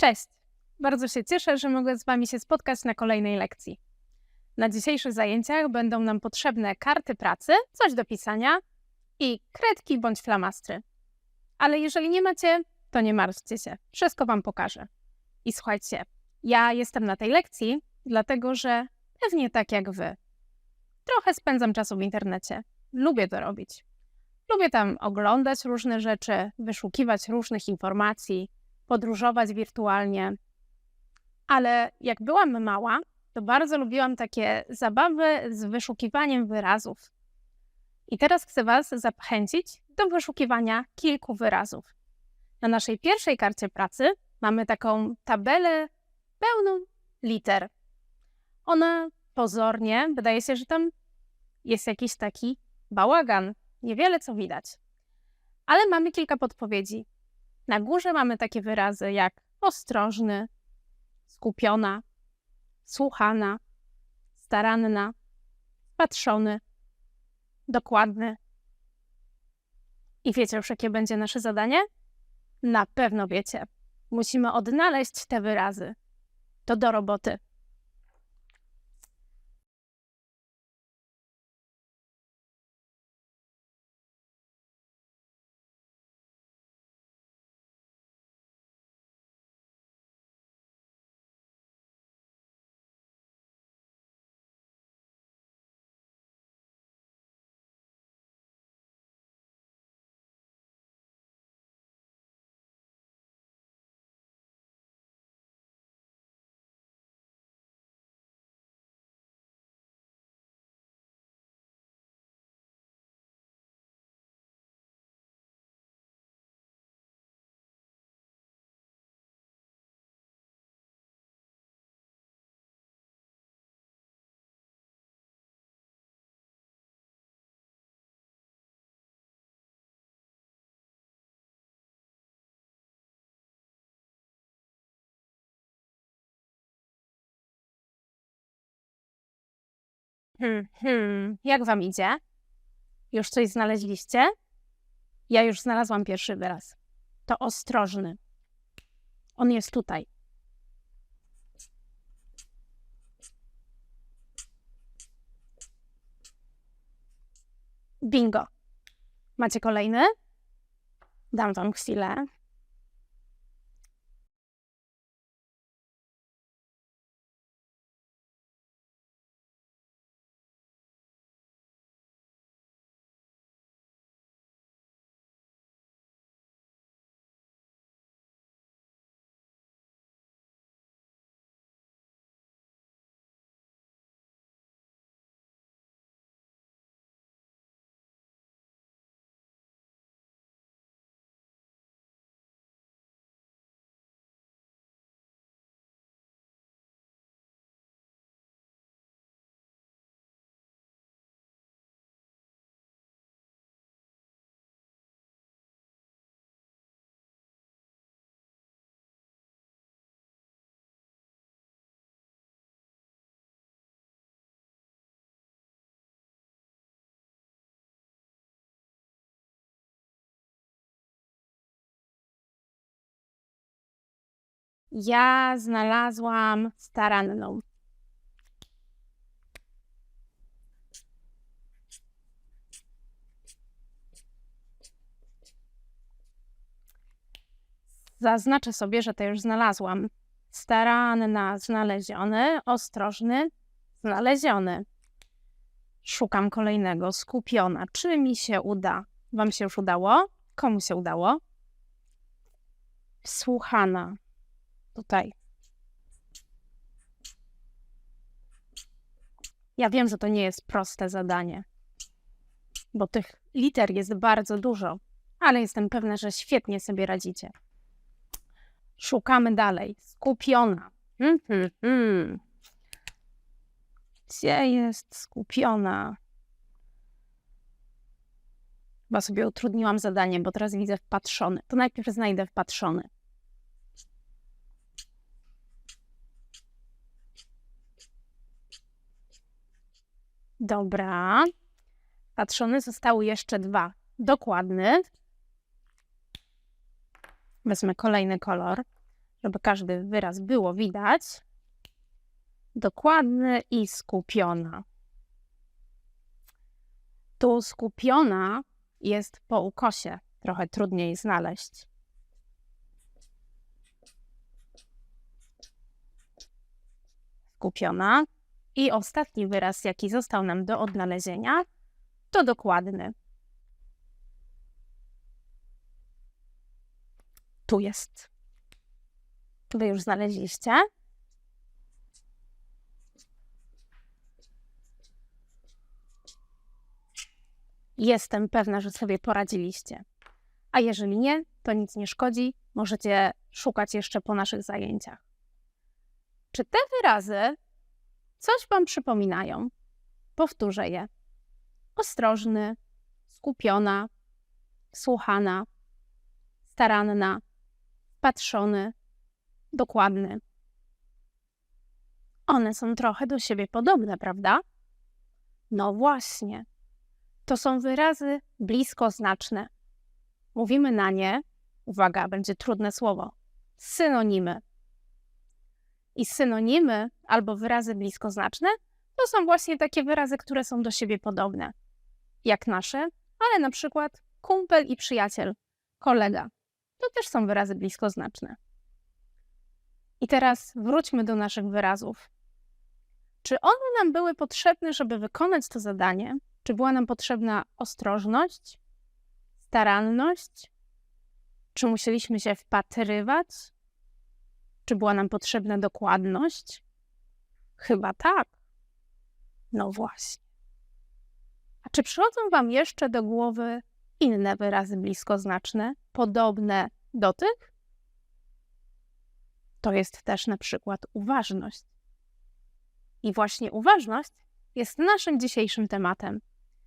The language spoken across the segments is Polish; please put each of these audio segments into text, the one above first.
Cześć! Bardzo się cieszę, że mogę z Wami się spotkać na kolejnej lekcji. Na dzisiejszych zajęciach będą nam potrzebne karty pracy, coś do pisania i kredki bądź flamastry. Ale jeżeli nie macie, to nie martwcie się, wszystko Wam pokażę. I słuchajcie, ja jestem na tej lekcji, dlatego że pewnie tak jak Wy. Trochę spędzam czasu w internecie. Lubię to robić. Lubię tam oglądać różne rzeczy, wyszukiwać różnych informacji, podróżować wirtualnie. Ale jak byłam mała, to bardzo lubiłam takie zabawy z wyszukiwaniem wyrazów. I teraz chcę Was zachęcić do wyszukiwania kilku wyrazów. Na naszej pierwszej karcie pracy mamy taką tabelę pełną liter. Ona pozornie, wydaje się, że tam jest jakiś taki bałagan, niewiele co widać. Ale mamy kilka podpowiedzi. Na górze mamy takie wyrazy jak ostrożny, skupiona, słuchana, staranna, patrzony, dokładny. I wiecie już, jakie będzie nasze zadanie? Na pewno wiecie. Musimy odnaleźć te wyrazy. To do roboty. Hmm, hmm. Jak wam idzie? Już coś znaleźliście? Ja już znalazłam pierwszy wyraz. To ostrożny. On jest tutaj. Bingo. Macie kolejny? Dam wam chwilę. Ja znalazłam staranną. Zaznaczę sobie, że to już znalazłam. Staranna, znaleziony, ostrożny, znaleziony. Szukam kolejnego, skupiona. Czy mi się uda? Wam się już udało? Komu się udało? Słuchana tutaj. Ja wiem, że to nie jest proste zadanie, bo tych liter jest bardzo dużo, ale jestem pewna, że świetnie sobie radzicie. Szukamy dalej. Skupiona. Hmm. Gdzie jest skupiona? Chyba sobie utrudniłam zadanie, bo teraz widzę wpatrzony. To najpierw znajdę wpatrzony. Dobra. Patrzony zostały jeszcze dwa. Dokładny. Wezmę kolejny kolor, żeby każdy wyraz było widać. Dokładny i skupiona. Tu skupiona jest po ukosie, trochę trudniej znaleźć. Skupiona. I ostatni wyraz, jaki został nam do odnalezienia, to dokładny. Tu jest. Wy już znaleźliście. Jestem pewna, że sobie poradziliście. A jeżeli nie, to nic nie szkodzi, możecie szukać jeszcze po naszych zajęciach. Czy te wyrazy coś Wam przypominają? Powtórzę je. Ostrożny, skupiona, słuchana, staranna, patrzony, dokładny. One są trochę do siebie podobne, prawda? No właśnie. To są wyrazy bliskoznaczne. Mówimy na nie, uwaga, będzie trudne słowo, synonimy. I synonimy albo wyrazy bliskoznaczne to są właśnie takie wyrazy, które są do siebie podobne, jak nasze, ale na przykład kumpel i przyjaciel, kolega. To też są wyrazy bliskoznaczne. I teraz wróćmy do naszych wyrazów. Czy one nam były potrzebne, żeby wykonać to zadanie? Czy była nam potrzebna ostrożność, staranność? Czy musieliśmy się wpatrywać? Czy była nam potrzebna dokładność? Chyba tak. No właśnie. A czy przychodzą Wam jeszcze do głowy inne wyrazy bliskoznaczne, podobne do tych? To jest też na przykład uważność. I właśnie uważność jest naszym dzisiejszym tematem.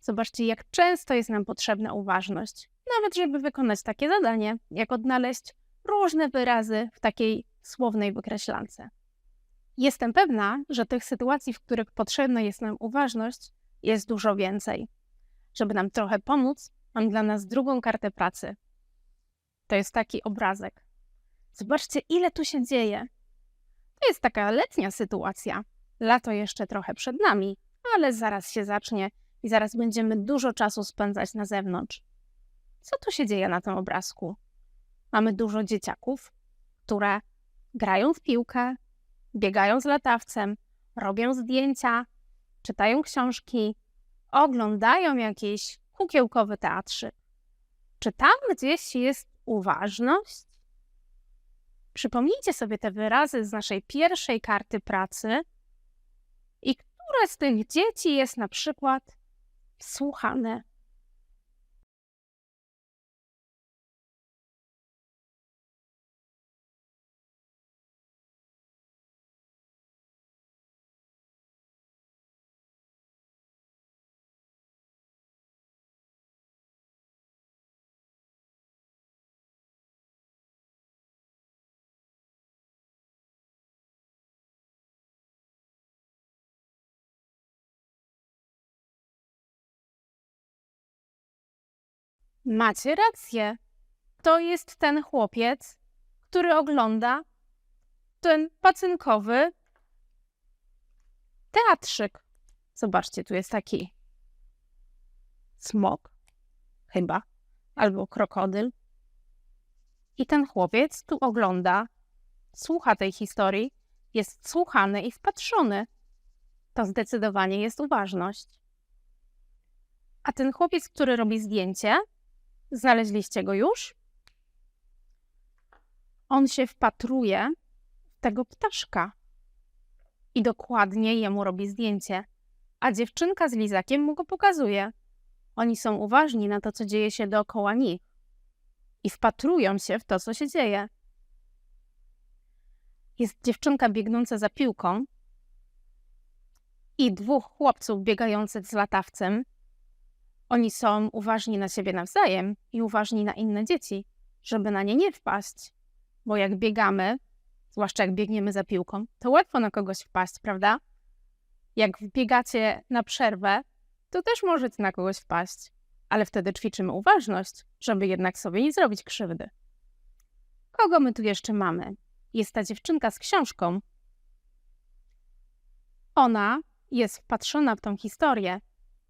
Zobaczcie, jak często jest nam potrzebna uważność, nawet żeby wykonać takie zadanie, jak odnaleźć różne wyrazy w takiej słownej wykreślance. Jestem pewna, że tych sytuacji, w których potrzebna jest nam uważność, jest dużo więcej. Żeby nam trochę pomóc, mam dla nas drugą kartę pracy. To jest taki obrazek. Zobaczcie, ile tu się dzieje. To jest taka letnia sytuacja. Lato jeszcze trochę przed nami, ale zaraz się zacznie i zaraz będziemy dużo czasu spędzać na zewnątrz. Co tu się dzieje na tym obrazku? Mamy dużo dzieciaków, które grają w piłkę, biegają z latawcem, robią zdjęcia, czytają książki, oglądają jakiś kukiełkowy teatrzyk. Czy tam gdzieś jest uważność? Przypomnijcie sobie te wyrazy z naszej pierwszej karty pracy i które z tych dzieci jest na przykład słuchane. Macie rację. To jest ten chłopiec, który ogląda ten pacynkowy teatrzyk. Zobaczcie, tu jest taki smok, chyba, albo krokodyl. I ten chłopiec tu ogląda, słucha tej historii, jest słuchany i wpatrzony. To zdecydowanie jest uważność. A ten chłopiec, który robi zdjęcie, Znaleźliście go już? On się wpatruje w tego ptaszka i dokładnie jemu robi zdjęcie, a dziewczynka z lizakiem mu go pokazuje. Oni są uważni na to, co dzieje się dookoła nich i wpatrują się w to, co się dzieje. Jest dziewczynka biegnąca za piłką i dwóch chłopców biegających z latawcem oni są uważni na siebie nawzajem i uważni na inne dzieci, żeby na nie nie wpaść. Bo jak biegamy, zwłaszcza jak biegniemy za piłką, to łatwo na kogoś wpaść, prawda? Jak biegacie na przerwę, to też możecie na kogoś wpaść, ale wtedy ćwiczymy uważność, żeby jednak sobie nie zrobić krzywdy. Kogo my tu jeszcze mamy? jest ta dziewczynka z książką. Ona jest wpatrzona w tą historię,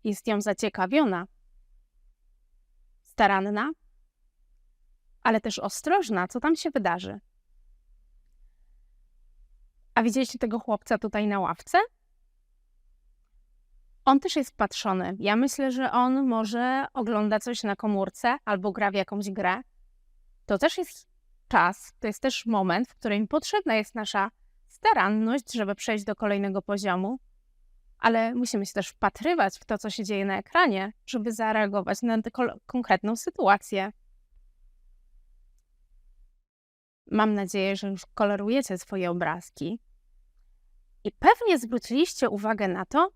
jest ją zaciekawiona, staranna, ale też ostrożna, co tam się wydarzy. A widzieliście tego chłopca tutaj na ławce? On też jest wpatrzony. Ja myślę, że on może ogląda coś na komórce albo gra w jakąś grę. To też jest czas, to jest też moment, w którym potrzebna jest nasza staranność, żeby przejść do kolejnego poziomu, ale musimy się też wpatrywać w to, co się dzieje na ekranie, żeby zareagować na konkretną sytuację. Mam nadzieję, że już kolorujecie swoje obrazki. I pewnie zwróciliście uwagę na to,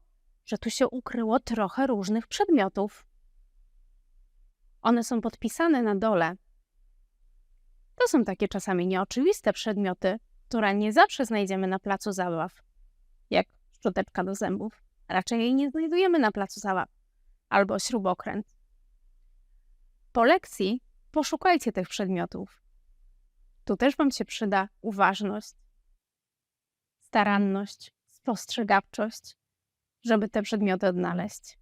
że tu się ukryło trochę różnych przedmiotów. One są podpisane na dole. To są takie czasami nieoczywiste przedmioty, które nie zawsze znajdziemy na placu zabaw, jak szczoteczka do zębów. Raczej jej nie znajdujemy na placu zabaw albo śrubokręt. Po lekcji poszukajcie tych przedmiotów. Tu też Wam się przyda uważność, staranność, spostrzegawczość, żeby te przedmioty odnaleźć.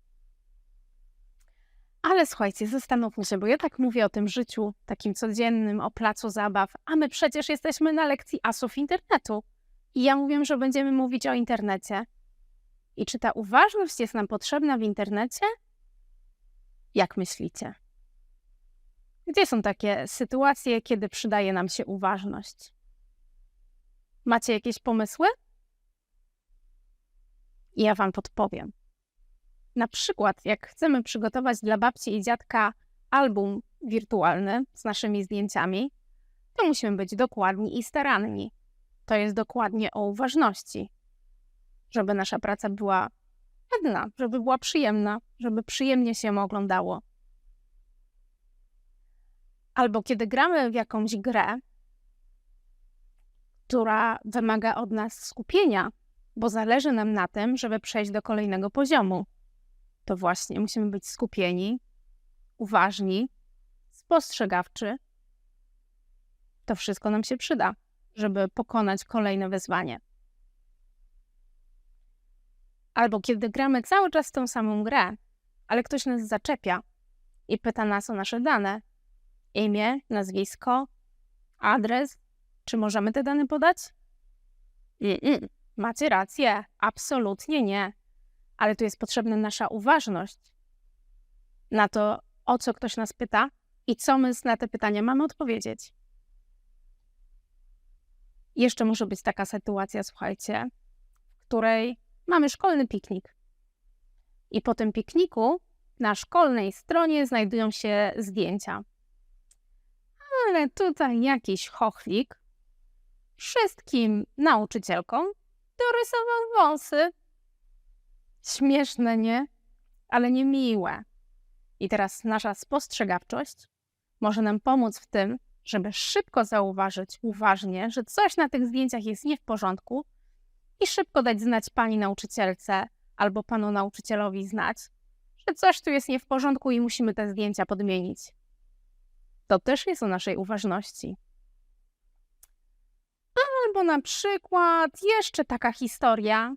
Ale słuchajcie, zastanówmy się, bo ja tak mówię o tym życiu takim codziennym, o placu zabaw, a my przecież jesteśmy na lekcji asów internetu. I ja mówię, że będziemy mówić o internecie. I czy ta uważność jest nam potrzebna w internecie? Jak myślicie? Gdzie są takie sytuacje, kiedy przydaje nam się uważność? Macie jakieś pomysły? Ja Wam podpowiem. Na przykład, jak chcemy przygotować dla babci i dziadka album wirtualny z naszymi zdjęciami, to musimy być dokładni i staranni. To jest dokładnie o uważności, żeby nasza praca była pewna, żeby była przyjemna, żeby przyjemnie się oglądało. Albo kiedy gramy w jakąś grę, która wymaga od nas skupienia, bo zależy nam na tym, żeby przejść do kolejnego poziomu. To właśnie musimy być skupieni, uważni, spostrzegawczy. To wszystko nam się przyda, żeby pokonać kolejne wyzwanie. Albo kiedy gramy cały czas tą samą grę, ale ktoś nas zaczepia i pyta nas o nasze dane, imię, nazwisko, adres, czy możemy te dane podać? Mm-mm. Macie rację, absolutnie nie. Ale tu jest potrzebna nasza uważność na to, o co ktoś nas pyta i co my na te pytania mamy odpowiedzieć. Jeszcze może być taka sytuacja, słuchajcie, w której mamy szkolny piknik. I po tym pikniku na szkolnej stronie znajdują się zdjęcia. Ale tutaj jakiś chochlik wszystkim nauczycielkom dorysował wąsy. Śmieszne, nie? Ale niemiłe. I teraz nasza spostrzegawczość może nam pomóc w tym, żeby szybko zauważyć uważnie, że coś na tych zdjęciach jest nie w porządku i szybko dać znać pani nauczycielce albo panu nauczycielowi znać, że coś tu jest nie w porządku i musimy te zdjęcia podmienić. To też jest o naszej uważności. Albo na przykład jeszcze taka historia,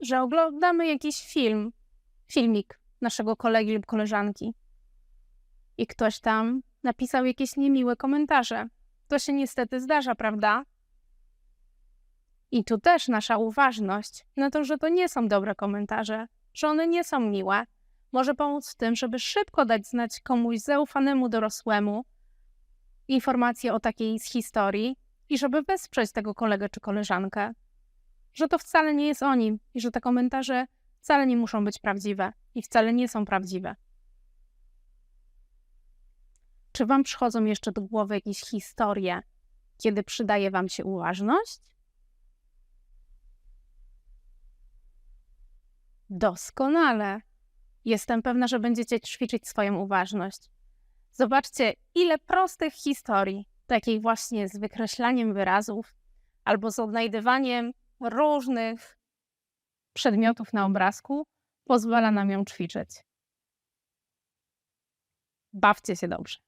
że oglądamy jakiś film, filmik naszego kolegi lub koleżanki i ktoś tam napisał jakieś niemiłe komentarze. To się niestety zdarza, prawda? I tu też nasza uważność na to, że to nie są dobre komentarze, że one nie są miłe, może pomóc w tym, żeby szybko dać znać komuś zaufanemu dorosłemu informację o takiej z historii i żeby wesprzeć tego kolegę czy koleżankę, że to wcale nie jest o nim i że te komentarze wcale nie muszą być prawdziwe i wcale nie są prawdziwe. Czy Wam przychodzą jeszcze do głowy jakieś historie, kiedy przydaje Wam się uważność? Doskonale. Jestem pewna, że będziecie ćwiczyć swoją uważność. Zobaczcie, ile prostych historii takiej właśnie z wykreślaniem wyrazów albo z odnajdywaniem różnych przedmiotów na obrazku pozwala nam ją ćwiczyć. Bawcie się dobrze.